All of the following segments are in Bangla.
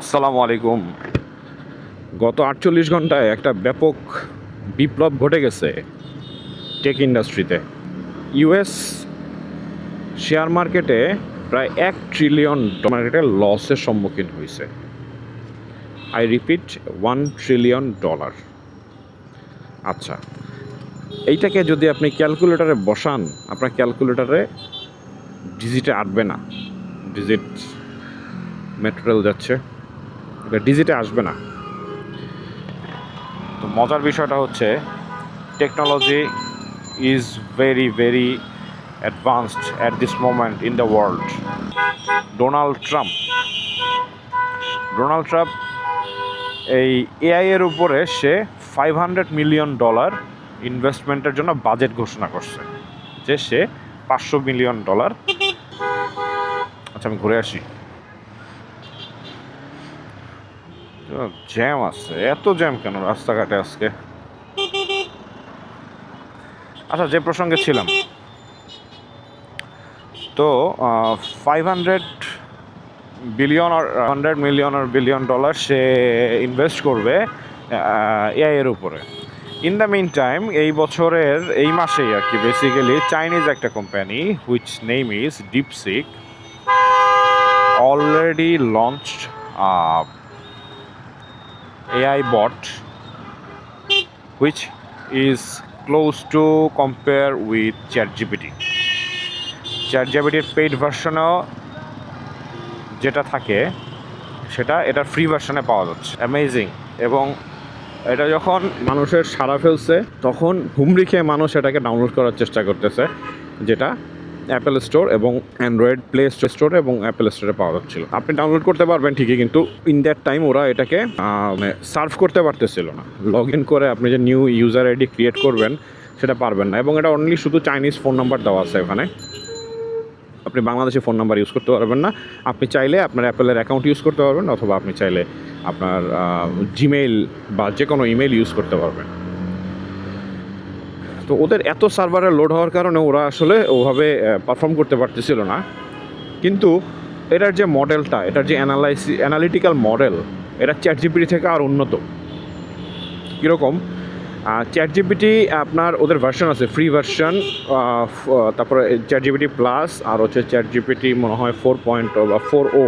আসসালামু আলাইকুম। গত আটচল্লিশ ঘন্টায় একটা ব্যাপক বিপ্লব ঘটে গেছে টেক ইন্ডাস্ট্রিতে। ইউএস শেয়ার মার্কেটে প্রায় এক ট্রিলিয়ন মার্কেটে লসের সম্মুখীন হয়েছে। I repeat, one trillion dollar. আচ্ছা এইটাকে যদি আপনি ক্যালকুলেটারে বসান, আপনার ক্যালকুলেটারে ডিজিটে আটবে না। ডিজিট মেটেরিয়াল যাচ্ছে। এটা ডিজিটে আসবে না। তো মজার বিষয়টা হচ্ছে technology is very very advanced at this moment in the world Donald Trump Donald Trump এই এআই এর উপরে সে ফাইভ হান্ড্রেড মিলিয়ন ডলার ইনভেস্টমেন্টের জন্য বাজেট ঘোষণা করছে, যে সে পাঁচশো মিলিয়ন ডলার আচ্ছা আমি ঘুরে আসি। জ্যাম আছে এত জ্যাম কেন রাস্তাঘাটে আজকে? আচ্ছা যে প্রসঙ্গে ছিলাম। তো ফাইভ হান্ড্রেড বিলিয়ন আর হান্ড্রেড মিলিয়ন আর বিলিয়ন ডলার সে ইনভেস্ট করবে এআই এর উপরে। ইন দ্য মিন টাইম এই বছরের, এই মাসেই আর কি বেসিক্যালি চাইনিজ একটা company which name is DeepSeek already launched AI bot, which is close to compare with ChatGPT. ChatGPTর পেইড ভার্সনেও যেটা থাকে, সেটা এটার ফ্রি ভার্সনে পাওয়া যাচ্ছে অ্যামেজিং এবং এটা যখন মানুষের সারা ফেলছে, তখন হুমড়ি খেয়ে মানুষ এটাকে ডাউনলোড করার চেষ্টা করতেছে, যেটা অ্যাপেল স্টোর এবং অ্যান্ড্রয়েড প্লে স্টোর এবং অ্যাপেল স্টোরে পাওয়া যাচ্ছিল। আপনি ডাউনলোড করতে পারবেন ঠিকই, কিন্তু ইন দ্যাট টাইম ওরা এটাকে মানে সার্ভ করতে পারতেছিল না। লগ ইন করে আপনি যে নিউ ইউজার আইডি ক্রিয়েট করবেন, সেটা পারবেন না। এবং এটা অনলি শুধু চাইনিজ ফোন নাম্বার দেওয়া আছে এখানে। আপনি বাংলাদেশে ফোন নাম্বার ইউজ করতে পারবেন না। আপনি চাইলে আপনার অ্যাপেলের অ্যাকাউন্ট ইউজ করতে পারবেন, অথবা আপনি চাইলে আপনার জিমেইল বা যে কোনো ইমেল ইউজ করতে পারবেন। তো ওদের এত সার্ভারে লোড হওয়ার কারণে ওরা আসলে ওভাবে পারফর্ম করতে পারতেছিল না। কিন্তু এটার যে মডেলটা এটার যে অ্যানালাইসি অ্যানালিটিক্যাল মডেল এটা চ্যাট জিপিটি থেকে আর উন্নত। কীরকম? চ্যাট জিপিটি আপনার ওদের ভার্সন আছে ফ্রি ভার্সন তারপরে চ্যাট জিপিটি প্লাস আর হচ্ছে চ্যাট জিপিটি মনে হয় ফোর পয়েন্ট বা four o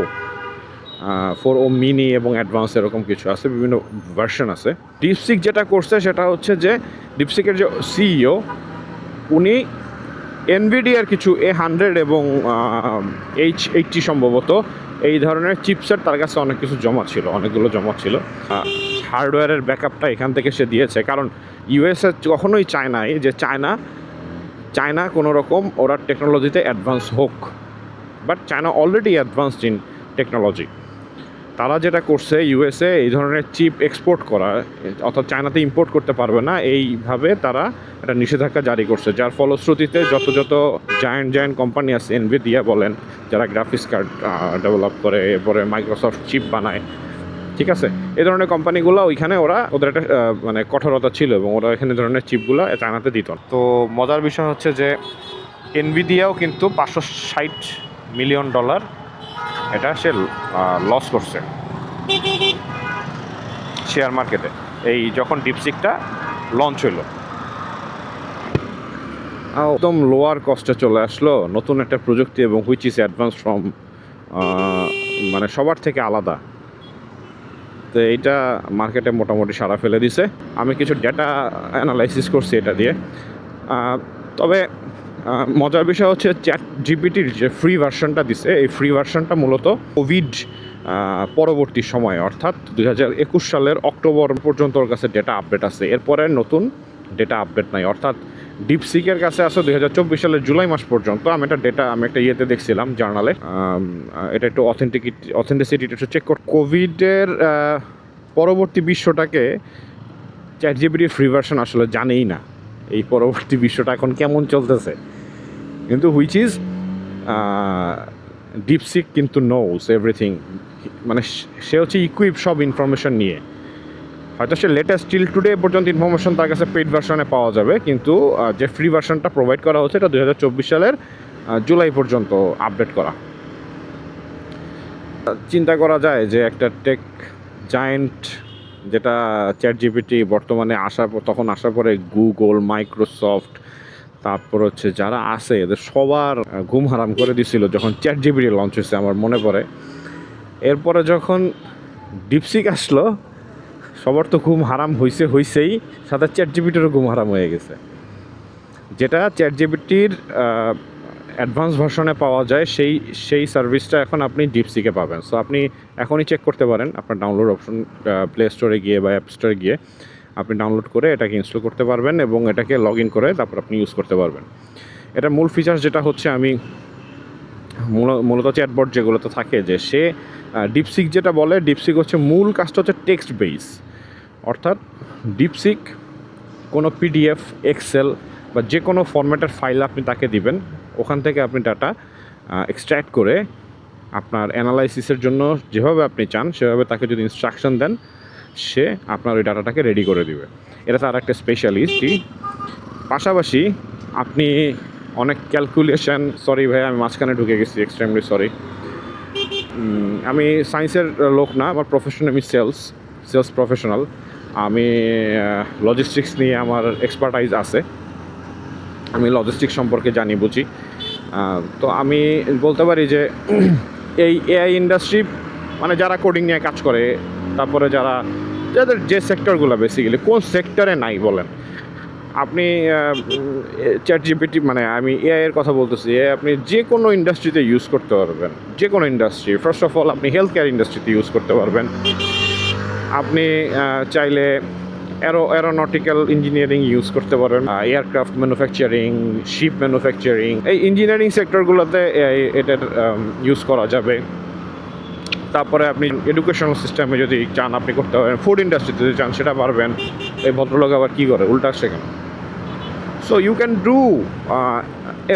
four o mini এবং অ্যাডভান্স এরকম কিছু আছে, বিভিন্ন ভার্সন আছে। ডিপসিক যেটা করছে সেটা হচ্ছে যে ডিপসিকের যে সিইও উনি এনভিডিয়ার কিছু এ হান্ড্রেড এবং এইচ এইটটি সম্ভবত এই ধরনের চিপসের তার কাছে অনেক কিছু জমা ছিল, অনেকগুলো জমা ছিল। হার্ডওয়্যারের ব্যাকআপটা এখান থেকে সে দিয়েছে, কারণ ইউএসএ কখনোই চায় নাই যে চায়না চায়না কোনো রকম ওরা টেকনোলজিতে অ্যাডভান্স হোক। But China already advanced in technology তারা যেটা করছে ইউএসএ এই ধরনের চিপ এক্সপোর্ট করা, অর্থাৎ চায়নাতে ইম্পোর্ট করতে পারবে না, এইভাবে তারা একটা নিষেধাজ্ঞা জারি করছে, যার ফলশ্রুতিতে যত যত জায়েন্ট জায়েন্ট কোম্পানি আছে এনভিডিয়া বলেন, যারা গ্রাফিক্স কার্ড ডেভেলপ করে, এরপরে মাইক্রোসফট চিপ বানায়, ঠিক আছে? এই ধরনের কোম্পানিগুলো ওইখানে ওরা ওদের একটা মানে কঠোরতা ছিল এবং ওরা এখানে ধরনের চিপগুলো চায়নাতে দিত তো মজার বিষয় হচ্ছে যে এনভিডিয়াও কিন্তু পাঁচশো ষাট মিলিয়ন ডলার এটা সে লস করছে। শেয়ার মার্কেটে এই যখন ডিপসিকটা লঞ্চ হইল। একদম লোয়ার কস্টে চলে আসলো। নতুন একটা প্রযুক্তি এবং হুইচ ইজ অ্যাডভান্স ফ্রম মানে সবার থেকে আলাদা। তো এইটা মার্কেটে মোটামুটি সারা ফেলে দিছে। আমি কিছু ডেটা অ্যানালাইসিস করছি এটা দিয়ে। তবে মজার বিষয় হচ্ছে চ্যাট জিপিটির যে ফ্রি ভার্সনটা দিছে, এই ফ্রি ভার্সনটা মূলত কোভিড পরবর্তী সময়, অর্থাৎ দুই হাজার একুশ সালের অক্টোবর পর্যন্ত ওর কাছে ডেটা আপডেট আছে। এরপরে নতুন ডেটা আপডেট নাই। অর্থাৎ ডিপসিকের কাছে আছে দুই হাজার চব্বিশ সালের জুলাই মাস পর্যন্ত। আমি একটা ডেটা আমি একটা ইয়েতে দেখছিলাম জার্নালে এটা একটু অথেন্টিকিটি অথেন্টিসিটিটা একটু চেক কর কোভিডের পরবর্তী বিশ্বটাকে চ্যাট জিপিটির ফ্রি ভার্সন আসলে জানেই না। এই পরবর্তী বিশ্বটা এখন কেমন চলতেছে? কিন্তু হুইচ ইজ ডিপসিক কিন্তু নোস এভরিথিং মানে সে হচ্ছে ইকুইপ সব ইনফরমেশন নিয়ে। হয়তো সে লেটেস্ট স্টিল টুডে পর্যন্ত ইনফরমেশন তার কাছে পেইড ভার্সনে পাওয়া যাবে, কিন্তু যে ফ্রি ভার্সনটা প্রোভাইড করা হচ্ছে এটা চব্বিশ সালের জুলাই পর্যন্ত আপডেট করা। চিন্তা করা যায় যে একটা টেক জায়েন্ট যেটা চ্যাট জিপিটি বর্তমানে আসার তখন আসার পরে গুগল মাইক্রোসফট তারপর হচ্ছে যারা আছে, এদের সবার ঘুম হারাম করে দিছিল যখন চ্যাট জিপিটি লঞ্চ হয়েছে, আমার মনে পড়ে। এরপরে যখন ডিপসিক আসলো, সবার তো ঘুম হারাম হইছে, হইছেই, সাথে চ্যাট জিবিটিরও ঘুম হারাম হয়ে গেছে। যেটা চ্যাট জিবিটির অ্যাডভান্স ভার্সনে পাওয়া যায়, সেই সেই সার্ভিসটা এখন আপনি ডিপসিকে পাবেন। সো আপনি এখনই চেক করতে পারেন, আপনার ডাউনলোড অপশন প্লে স্টোরে গিয়ে বা অ্যাপ স্টোরে গিয়ে। আপনি ডাউনলোড করে এটাকে ইনস্টল করতে পারবেন এবং এটাকে লগ ইন করে তারপর আপনি ইউজ করতে পারবেন। এটার মূল ফিচার্স যেটা হচ্ছে আমি মূল- মূলত চ্যাটবট যেগুলোতে থাকে যে সে ডিপসিক যেটা বলে ডিপসিক হচ্ছে মূল কাজটা হচ্ছে টেক্সট বেস অর্থাৎ ডিপসিক কোনো পিডিএফ এক্সেল বা যে কোনো ফরম্যাটের ফাইল আপনি তাকে দিবেন, ওখান থেকে আপনি ডাটা এক্সট্র্যাক্ট করে আপনার অ্যানালাইসিসের জন্য যেভাবে আপনি চান, সেভাবে তাকে যদি ইনস্ট্রাকশন দেন সে আপনার ওই ডাটাটাকে রেডি করে দিবে। এটা তার একটা স্পেশালিস্টই পাশাপাশি আপনি অনেক ক্যালকুলেশন সরি ভাই, আমি মাঝখানে ঢুকে গেছি এক্সট্রিমলি সরি আমি সায়েন্সের লোক না, আমার প্রফেশন আমি সেলস সেলস প্রফেশনাল আমি লজিস্টিক্স নিয়ে আমার এক্সপার্টাইজ আছে। আমি লজিস্টিক্স সম্পর্কে জানি, বুঝি। তো আমি বলতে পারি যে এই এআই ইন্ডাস্ট্রি মানে যারা কোডিং নিয়ে কাজ করে, তারপরে যারা যাদের যে সেক্টরগুলো বেসিক্যালি কোন সেক্টরে নাই বলেন। আপনি চ্যাট জিপিটি মানে আমি এআই এর কথা বলতেছি, এ আপনি যে কোনো ইন্ডাস্ট্রিতে ইউজ করতে পারবেন। যে কোনো ইন্ডাস্ট্রি ফার্স্ট অফ অল আপনি হেলথ কেয়ার ইন্ডাস্ট্রিতে ইউজ করতে পারবেন। আপনি চাইলে অ্যারো অ্যারোনটিক্যাল ইঞ্জিনিয়ারিং ইউজ করতে পারেন এয়ারক্রাফট ম্যানুফ্যাকচারিং শিপ ম্যানুফ্যাকচারিং এই ইঞ্জিনিয়ারিং সেক্টরগুলোতে এআই এটার ইউজ করা যাবে। তারপরে আপনি এডুকেশনাল সিস্টেমে যদি চান, আপনি করতে পারেন। ফুড ইন্ডাস্ট্রিতে যদি চান, সেটা পারবেন। এই ভদ্রলোক আবার কী করে? উল্টা আসছে কেন? So you can do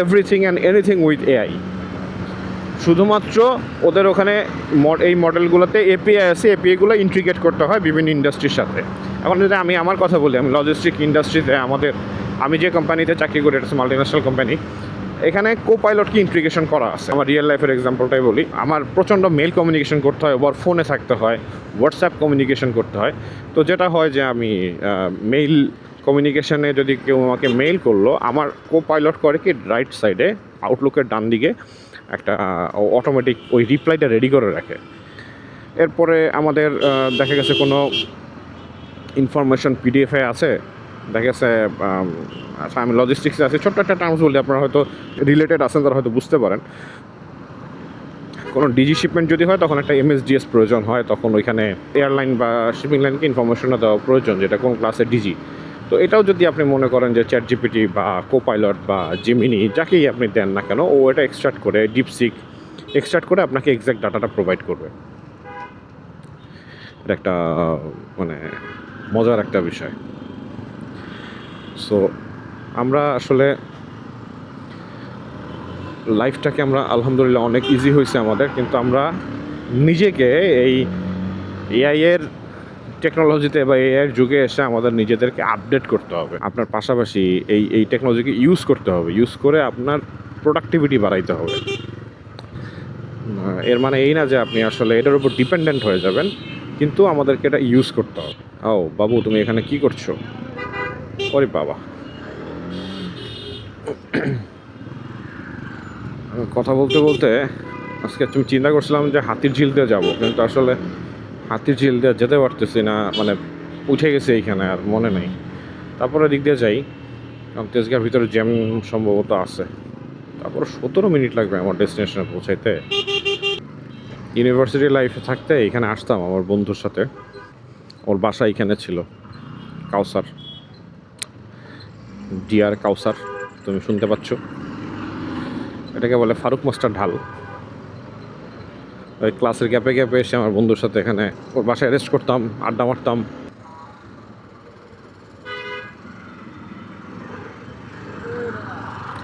everything and anything with AI শুধুমাত্র ওদের ওখানে এই মডেলগুলোতে এপিআই আছে এপিআইগুলো ইন্ট্রিগেট করতে হয় বিভিন্ন ইন্ডাস্ট্রির সাথে। এখন যদি আমি আমার কথা বলি, আমি লজিস্টিক ইন্ডাস্ট্রিতে আমাদের, আমি যে কোম্পানিতে চাকরি করি, এটা মাল্টিন্যাশনাল কোম্পানি এখানে কো পাইলটকে ইন্ট্রিগেশন করা আছে? আমার রিয়েল লাইফের এক্সাম্পলটাই বলি। আমার প্রচণ্ড মেল কমিউনিকেশন করতে হয় ওভার ফোনে থাকতে হয় হোয়াটসঅ্যাপ কমিউনিকেশন করতে হয়। তো যেটা হয় যে আমি মেইল কমিউনিকেশনে যদি কেউ আমাকে মেইল করল, আমার কো পাইলট করে কি রাইট সাইডে আউটলুকের ডান দিকে একটা অটোমেটিক ওই রিপ্লাইটা রেডি করে রাখে। এরপরে আমাদের দেখা গেছে কোনো ইনফরমেশন পিডিএফে আছে দেখা গেছে আচ্ছা আমি লজিস্টিক্সে আছে, ছোট্ট একটা টার্মস বলি, আপনারা হয়তো রিলেটেড আছেন, তারা হয়তো বুঝতে পারেন। কোনো ডিজি শিপমেন্ট যদি হয়, তখন একটা এমএসডিএস প্রয়োজন হয়, তখন ওইখানে এয়ারলাইন বা শিপিং লাইনকে ইনফরমেশনটা দেওয়া প্রয়োজন, যেটা কোন ক্লাসে ডিজি তো এটাও যদি আপনি মনে করেন যে চ্যাট জিপিটি বা কোপাইলট বা জিমিনি যাকেই আপনি দেন না কেন, ও এটা এক্সট্রাক্ট করে ডিপসিক এক্সট্রাক্ট করে আপনাকে এক্স্যাক্ট ডাটাটা প্রোভাইড করবে। এটা একটা মানে মজার একটা বিষয়। সো আমরা আসলে লাইফটাকে আমরা আলহামদুলিল্লাহ অনেক ইজি হয়েছে আমাদের, কিন্তু আমরা নিজেকে এই এআইয়ের টেকনোলজিতে বা এআইয়ের যুগে এসে আমাদের নিজেদেরকে আপডেট করতে হবে। আপনার পাশাপাশি এই এই টেকনোলজিকে ইউজ করতে হবে। ইউজ করে আপনার প্রোডাক্টিভিটি বাড়াইতে হবে। এর মানে এই না যে আপনি আসলে এটার উপর ডিপেন্ডেন্ট হয়ে যাবেন, কিন্তু আমাদেরকে এটা ইউজ করতে হবে। ও, বাবু, তুমি এখানে কি করছ? ওরে বাবা। কথা বলতে বলতে আজকে তুমি চিন্তা করছিলাম যে হাতির ঝিল দিয়ে যাব, কিন্তু আসলে হাতির ঝিল দিয়ে যেতে পারতেছি না মানে উঠে গেছে এইখানে আর মনে নেই। তারপরে দিক দিয়ে যাই, কারণ তেজগাঁর ভিতরে জ্যাম সম্ভবত আছে। তারপর সতেরো মিনিট লাগবে আমার ডেস্টিনেশনে পৌঁছাইতে। ইউনিভার্সিটি লাইফে থাকতে এখানে আসতাম আমার বন্ধুর সাথে। ওর বাসা এখানে ছিল, কাউসার। ডিয়ার কাউসার, তুমি শুনতে পাচ্ছ। এটাকে বলে ফারুক মাস্টার ঢাল। ওই ক্লাসের গ্যাপে গ্যাপে এসে আমার বন্ধুর সাথে এখানে ওর বাসায় রেস্ট করতাম, আড্ডা মারতাম।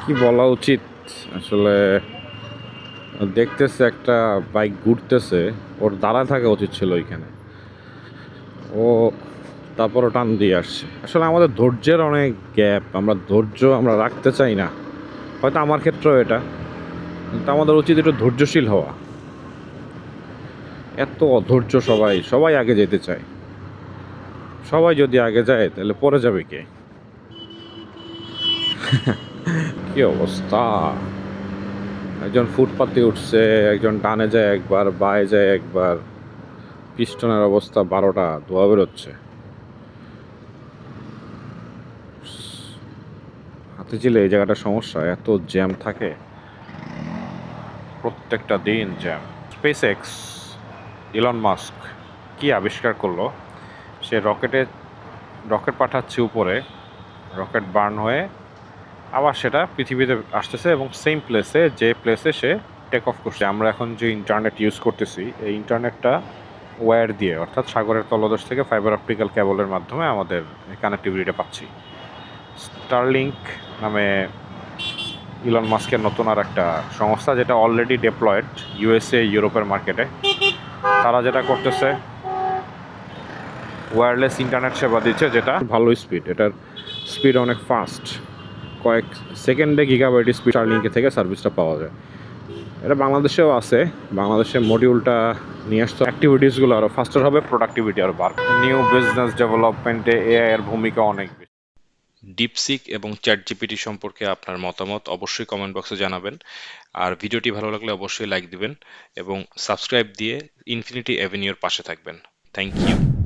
কি বলা উচিত? আসলে দেখতেছে একটা বাইক ঘুরতেছে, ওর দাঁড়ায় থাকা উচিত ছিল ওইখানে। ও তারপরও টান দিয়ে আসছে। আসলে আমাদের ধৈর্যের অনেক গ্যাপ, আমরা ধৈর্য আমরা রাখতে চাই না। হয়তো আমার ক্ষেত্রেও এটা। কিন্তু আমাদের উচিত একটু ধৈর্যশীল হওয়া। এত অধৈর্য সবাই সবাই আগে যেতে চায়। সবাই যদি আগে যায়, তাহলে পরে যাবে কে? কি অবস্থা? একজন ফুটপাতে উঠছে, একজন ডানে যায় একবার, বায়ে যায় একবার। পিস্টনের অবস্থা বারোটা, ধোয়া বেরোচ্ছে। হাতে ছিল এই জায়গাটা সমস্যা, এত জ্যাম থাকে। প্রত্যেকটা দিন jam. Space x Elon Musk কি আবিষ্কার করল? সে রকেটে, রকেট পাঠাচ্ছে উপরে, রকেট বার্ন হয়ে আবার সেটা পৃথিবীতে আসতেছে এবং সেম প্লেসে যে প্লেসে সে টেক অফ করছে। আমরা এখন যে ইন্টারনেট ইউজ করতেছি, এই ইন্টারনেটটা ওয়্যার দিয়ে, অর্থাৎ সাগরের তলদেশ থেকে ফাইবার অপটিক্যাল কেবলের মাধ্যমে আমাদের কানেক্টিভিটিটা পাচ্ছি। স্টারলিংক নামে ইলন মাস্কের নতুন আর একটা সংস্থা যেটা অলরেডি ডেপ্লয়েড ইউএসএ ইউরোপের মার্কেটে তারা যেটা করতেছে ওয়্যারলেস ইন্টারনেট সেবা দিচ্ছে যেটা ভালো স্পিড এটার স্পিড অনেক ফাস্ট কয়েক সেকেন্ডে গিগাবাইট স্পিড স্টারলিংকে থেকে সার্ভিসটা পাওয়া যায়। এটা বাংলাদেশেও আছে বাংলাদেশের মডিউলটা নিয়ে আসতে অ্যাক্টিভিটিসগুলো আরও ফাস্টার হবে প্রোডাক্টিভিটি আরও বাড়বে। নিউ বিজনেস ডেভেলপমেন্টে এআই এর ভূমিকা অনেক বেশি। ডিপসিক এবং চ্যাট জিপিটি সম্পর্কে আপনার মতামত অবশ্যই কমেন্ট বক্সে জানাবেন। আর ভিডিওটি ভালো লাগলে অবশ্যই লাইক দিবেন এবং সাবস্ক্রাইব দিয়ে ইনফিনিটি অ্যাভিনিউর পাশে থাকবেন। Thank you